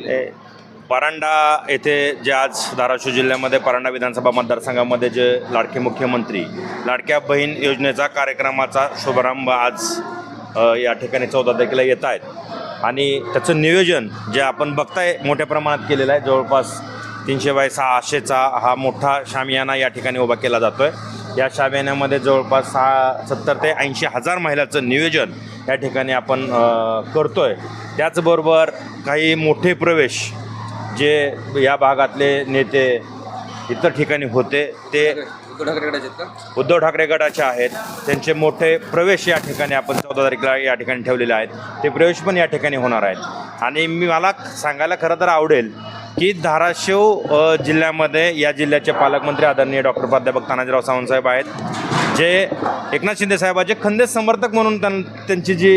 केले. परांडा येथे जे आज धाराशिव जिल्ह्यामध्ये परांडा विधानसभा मतदारसंघामध्ये जे लाडके मुख्यमंत्री लाडक्या बहीण योजनेचा कार्यक्रमाचा शुभारंभ आज या ठिकाणी चौदा तारखेला येत आहेत. आणि त्याचं नियोजन जे आपण बघताय मोठ्या प्रमाणात केलेलं आहे जवळपास तीनशे बाय सहाशेचा हा मोठा शामियाना या ठिकाणी उभा केला जातो आहे या शामियान्यामध्ये जवळपास सहा सत्तर ते ऐंशी हजार महिलाचं नियोजन या ठिकाणी आपण अ, करतोय. त्याचबरोबर काही मोठे प्रवेश जे या भागातले नेते इतर ठिकाणी होते ते उद्धव ठाकरे गटाचे आहेत का? उद्धव ठाकरे गटाचे आहेत. त्यांचे मोठे प्रवेश या ठिकाणी आपण चौदा तारखेला या ठिकाणी ठेवलेले आहेत. ते प्रवेश पण या ठिकाणी होणार आहेत. आणि मी मला सांगायला खरं तर आवडेल की धाराशिव जिल्ह्यामध्ये या जिल्ह्याचे पालकमंत्री आदरणीय डॉक्टर प्राध्यापक तानाजीराव सावंतसाहेब आहेत जे एकनाथ शिंदे साहेबाचे खंदे समर्थक म्हणून त्यां त्यांची जी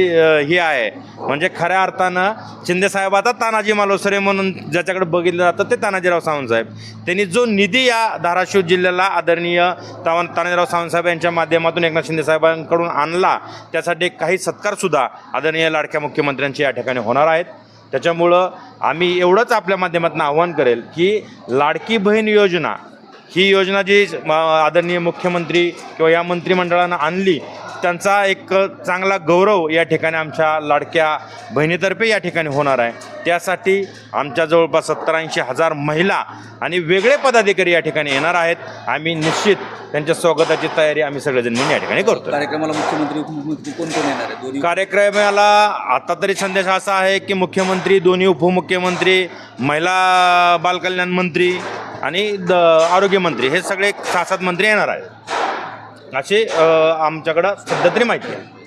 ही आहे. म्हणजे खऱ्या अर्थानं शिंदे साहेब आता तानाजी मालोसरे म्हणून ज्याच्याकडे बघितलं जातं ते तानाजीराव सावंतसाहेब त्यांनी जो निधी या धाराशिव जिल्ह्याला आदरणीय तावन तानाजीराव सावंतसाहेब यांच्या माध्यमातून एकनाथ शिंदे साहेबांकडून आणला त्यासाठी काही सत्कारसुद्धा आदरणीय लाडक्या मुख्यमंत्र्यांचे या ठिकाणी होणार आहेत. त्याच्यामुळं आम्ही एवढंच आपल्या माध्यमातून आव्हान करेल की लाडकी बहीण योजना ही योजना जी आदरणीय मुख्यमंत्री किंवा या मंत्रिमंडळानं आणली त्यांचा एक चांगला गौरव या ठिकाणी आमच्या लाडक्या बहिणीतर्फे या ठिकाणी होणार आहे. त्यासाठी आमच्या जवळपास सत्तर ऐंशी हजार महिला आणि वेगळे पदाधिकारी या ठिकाणी येणार आहेत. आम्ही निश्चित त्यांच्या स्वागताची तयारी आम्ही सगळेजण या ठिकाणी करतो कार्यक्रमाला मुख्यमंत्री उपमुख्यमंत्री कोण कोण येणार आहे? कार्यक्रमाला आता तरी संदेश असा आहे की मुख्यमंत्री दोन्ही उपमुख्यमंत्री महिला बालकल्याण मंत्री आणि द आरोग्यमंत्री हे सगळे सहा सात मंत्री येणार आहेत. अशी आमच्याकडं सध्या तरी माहिती आहे.